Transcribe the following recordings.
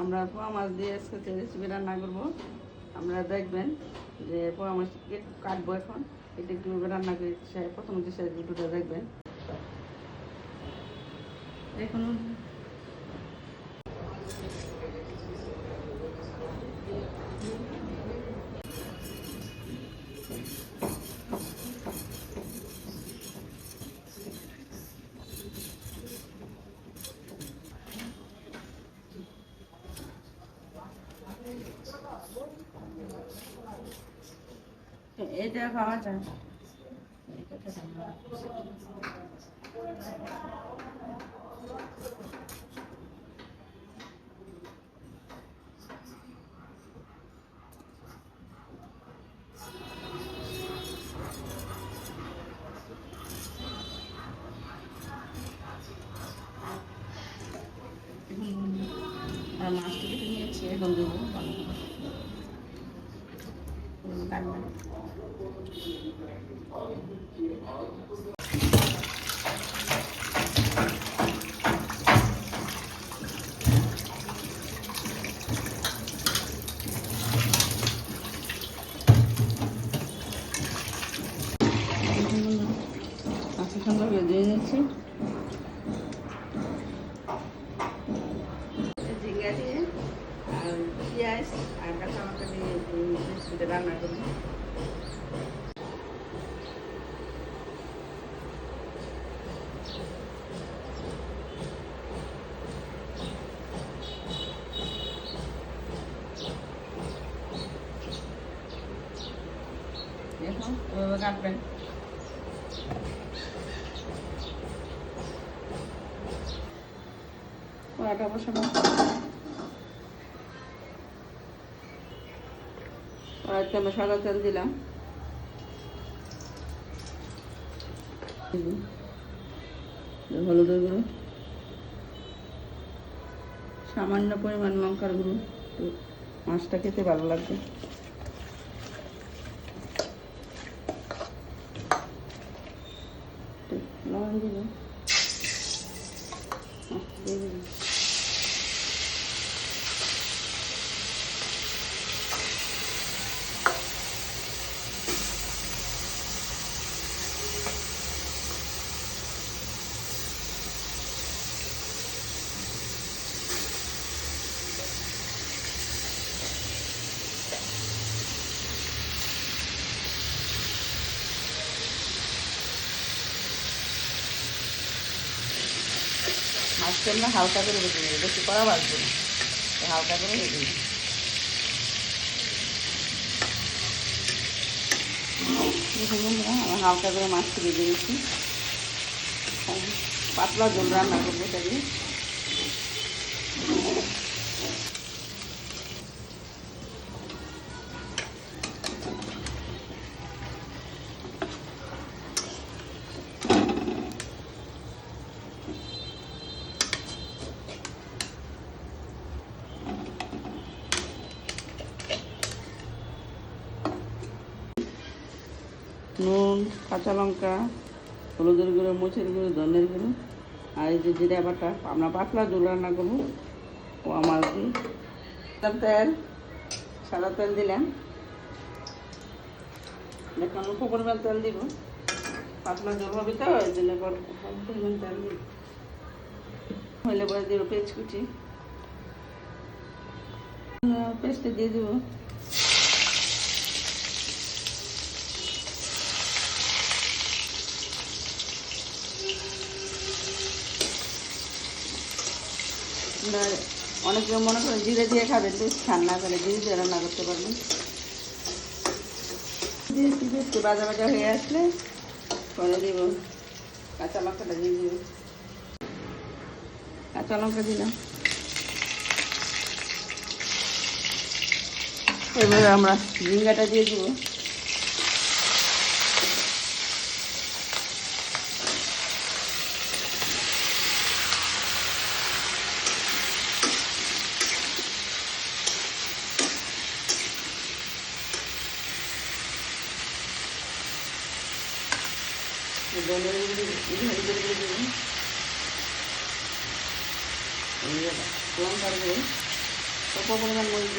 আমরা পোয়া মাছ দিয়ে আজকে রেসিপি রান্না করব। আমরা দেখবেন যে পোয়া মাছ কাটবো এখন, এটা একটু রান্না করি প্রথম যে সে দুটোটা দেখবেন। এখন এটা খাওয়া যায়। আর মাছটা কেটে নিয়েছি এখন দেবো ভালো করে। হুম, কাটবেন। সুন্দর করে দিয়ে ঝিঙ্গা দিয়ে আর পেঁয়াজ আর কাঁচা লঙ্কা দিয়ে রান্না করব দেখুন এভাবে কাটবেন কড়াটা বসাবো কড়াইতে আমি সাদা তেল দিলাম। হলুদের গুঁড়ো। সামান্য পরিমাণ লঙ্কার গুঁড়ো। মাছটা খেতে ভালো লাগবে। লবণ দিলাম। মাছটা না, হালকা করে ভেজে নেবে, বেশি করা বাজবে না। হালকা করে ভেজে নেবে। দেখুন হালকা করে মাছ ভেজে নিচ্ছি। পাতলা জল রান্না করব এটা নুন, কাঁচা লঙ্কা, হলুদের গুঁড়ো মুছের গুঁড়ো, ধনের গুঁড়ো, আর এই যে জিরা বাটা, আমরা পাতলা জল রান্না করব। ও আমার দিলাম তেল, সাদা তেল দিলাম। এখন অল্প পরিমাণ তেল দিব। পাতলা জল হবে তো ওই জন্য তেল দিব। হইলে পরে দিব পেঁচ কুচি। পেস্টে দিয়ে দেবো। অনেকে মনে করেন জিরে দিয়ে খাবেন, বেশ খান না তাহলে জিরে দিয়ে রান্না করতে পারবেন। একটু বাজা বাজা হয়ে আসলে পরে দিব কাঁচা লঙ্কাটা দিয়ে দিব। কাঁচা লঙ্কা দিলাম। এবারে আমরা ঝিঙ্গাটা দিয়ে দিব। গুঁড়ো ধনের গুঁড়ো দিয়ে দেবেন। লঙ্কার গুঁড়ো অল্প পরিমাণ মরিচ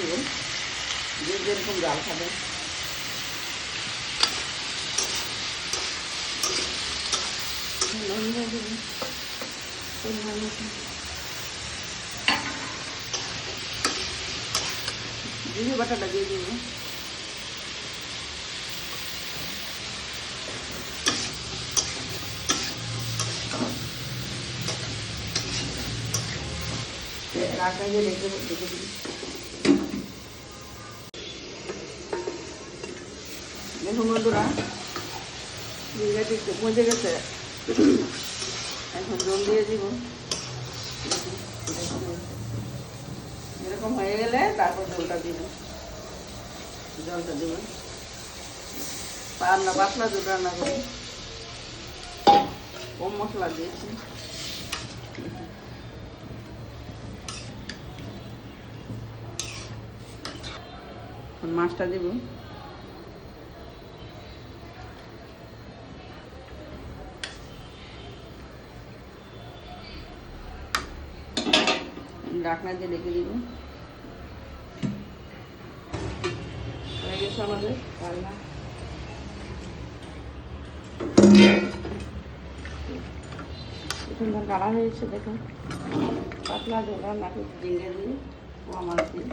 রাখা দিয়ে রেখে রেখে মজে গেছে। এখন জল দিয়ে দিব। এরকম হয়ে গেলে তারপর জলটা দিব। জলটা দিব। রান্না পাতলা জল রান্না করি কম মশলা দিয়েছি। এখন মাছটা দেব। ডাকনা দিয়ে রেখে দিব। হয়ে আমাদের রান্না গাড়া হয়েছে, দেখুন। পাতলা রান্না করছি ঝিঙ্গে দিয়ে ও আমার দিয়ে।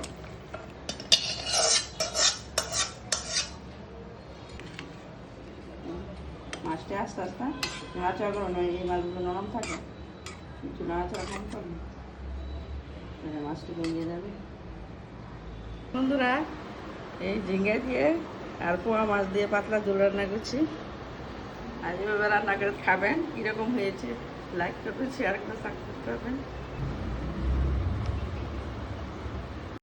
মাছটা আস্তে আস্তে নাড়াচাড়া করো, নয় এই মাছগুলো নরম থাকে, একটু নাড়াচাড়া কম করো, তাহলে মাছটা ভেঙে যাবে। বন্ধুরা, এই ঝিঙ্গে দিয়ে আর পোয়া মাছ দিয়ে পাতলা ঝোল রান্না করছি। আর এভাবে রান্না করে খাবেন, কীরকম হয়েছে লাইক করবেন শেয়ার করে সাবস্ক্রাইব করবেন।